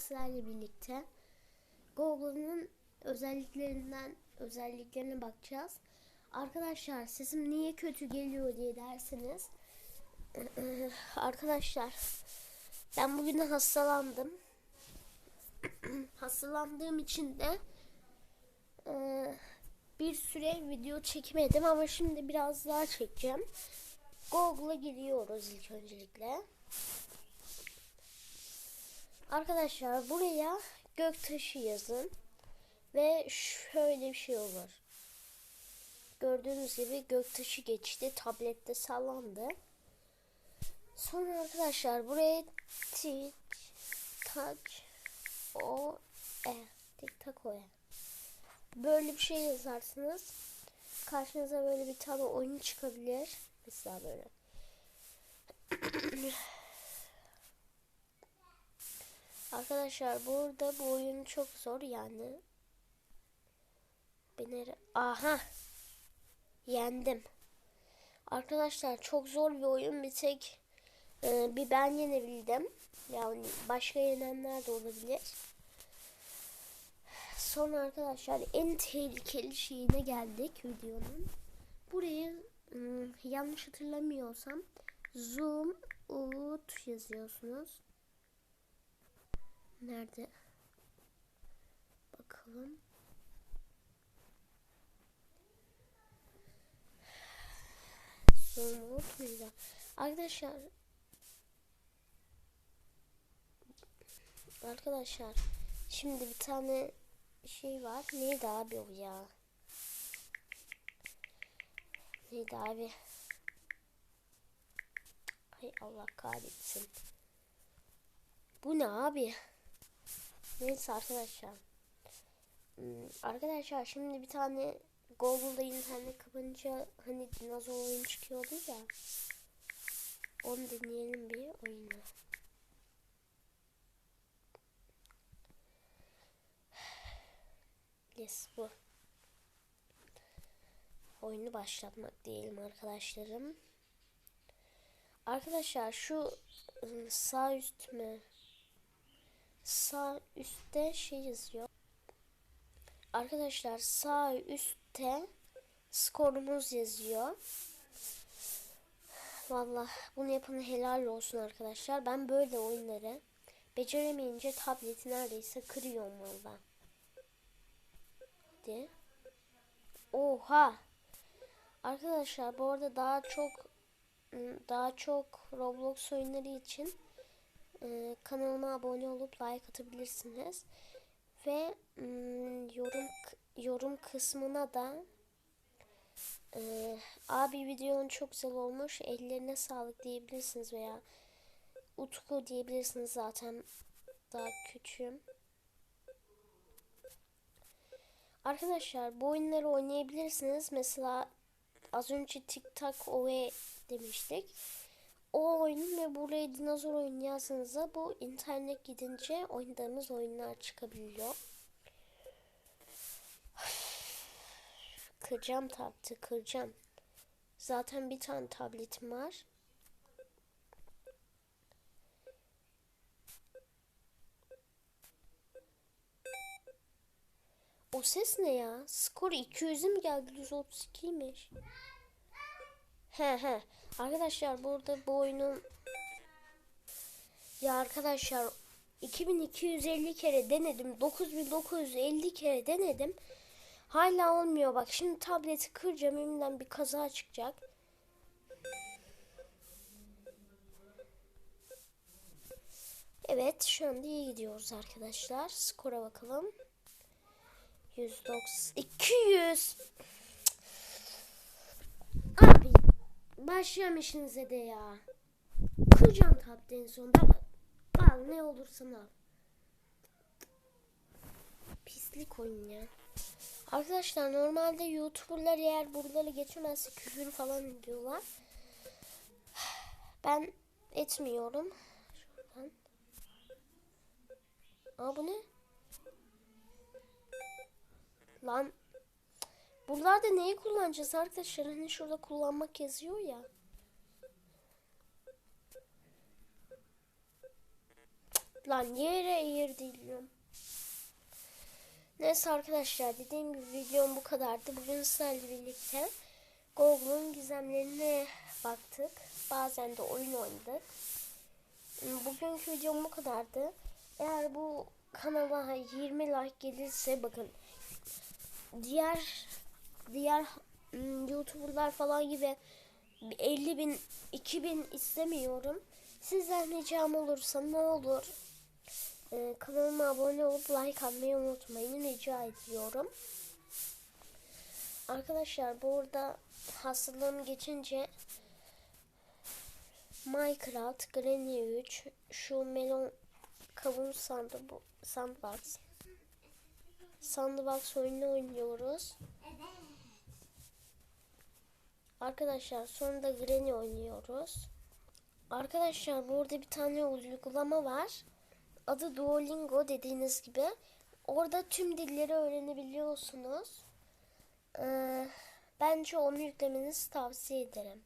sizlerle birlikte Google'ın özelliklerinden özelliklerine bakacağız. Arkadaşlar sesim niye kötü geliyor diye derseniz arkadaşlar ben bugün hastalandım. Hastalandığım için de e, bir süre video çekmedim ama şimdi biraz daha çekeceğim. Google'a giriyoruz ilk öncelikle. Arkadaşlar buraya göktaşı yazın ve şöyle bir şey olur. Gördüğünüz gibi göktaşı geçti. Tablette sallandı. Sonra arkadaşlar buraya tik tak o e tik tak o e. Böyle bir şey yazarsınız. Karşınıza böyle bir tane oyun çıkabilir. Mesela böyle. Arkadaşlar burada bu oyun çok zor yani. Beni aha yendim. Arkadaşlar çok zor bir oyun bir tek e, bir ben yenebildim. Yani başka yenenler de olabilir. Sonra arkadaşlar en tehlikeli şeyine geldik videonun. Burayı ım, yanlış hatırlamıyorsam zoom out yazıyorsunuz. Nerede? Bakalım. Out muydu? Arkadaşlar Arkadaşlar şimdi bir tane şey var. Neydi abi o ya? Neydi abi? Hay Allah kahretsin. Bu ne abi? Neyse arkadaşlar. Hmm, arkadaşlar şimdi bir tane Google'da internet kapanınca hani dinozor oyun çıkıyordu ya. Onu deneyelim bir oyunu. Yes bu. Oyunu başlatmak diyelim arkadaşlarım. Arkadaşlar şu ıı, sağ üst mü? Sağ üstte şey yazıyor. Arkadaşlar sağ üstte skorumuz yazıyor. Vallahi bunu yapanı helal olsun arkadaşlar. Ben böyle oyunları beceremeyince tableti neredeyse kırıyorum valla. De. Oha. Arkadaşlar bu arada daha çok daha çok Roblox oyunları için e, kanalıma abone olup like atabilirsiniz. Ve mm, yorum yorum kısmına da e, abi videon çok güzel olmuş ellerine sağlık diyebilirsiniz veya Utku diyebilirsiniz zaten daha küçüğüm. Arkadaşlar bu oyunları oynayabilirsiniz. Mesela az önce TikTok OE demiştik. O oyun ve buraya dinozor oyunu yazsanıza bu internet gidince oynadığımız oyunlar çıkabiliyor. Kıracağım tableti kıracağım. Zaten bir tane tabletim var. O ses ne ya? Skor 200'e mi geldi? 132'ymiş. He he. Arkadaşlar burada bu oyunun ya arkadaşlar 2250 kere denedim. 9950 kere denedim. Hala olmuyor bak. Şimdi tableti kıracağım. Elimden bir kaza çıkacak. Evet şu anda iyi gidiyoruz arkadaşlar. Skora bakalım. 190 200 Abi başlıyorum işinize de ya. Kıracağım tabi en sonunda. Al ne olursan al. Pislik oyun ya. Arkadaşlar normalde YouTuber'lar eğer buraları geçemezse küfür falan ediyorlar. Ben etmiyorum. Şuradan. Aa bu ne? Lan buralarda neyi kullanacağız arkadaşlar? Hani şurada kullanmak yazıyor ya. Lan yere eğir değilim. Neyse arkadaşlar dediğim gibi videom bu kadardı. Bugün sizlerle birlikte Google'un gizemlerine baktık. Bazen de oyun oynadık. Bugünkü videom bu kadardı. Eğer bu kanala 20 like gelirse bakın diğer diğer ım, youtuberlar falan gibi 50 bin 2000 istemiyorum. Sizden ricam olursa ne olur ee, kanalıma abone olup like atmayı unutmayın rica ediyorum. Arkadaşlar bu arada hastalığım geçince Minecraft, Granny 3, şu melon kavun sandı bu sandbox. Sandbox oyunu oynuyoruz. Arkadaşlar sonra da Granny oynuyoruz. Arkadaşlar burada bir tane uygulama var. Adı Duolingo dediğiniz gibi. Orada tüm dilleri öğrenebiliyorsunuz. Ee, bence onu yüklemenizi tavsiye ederim.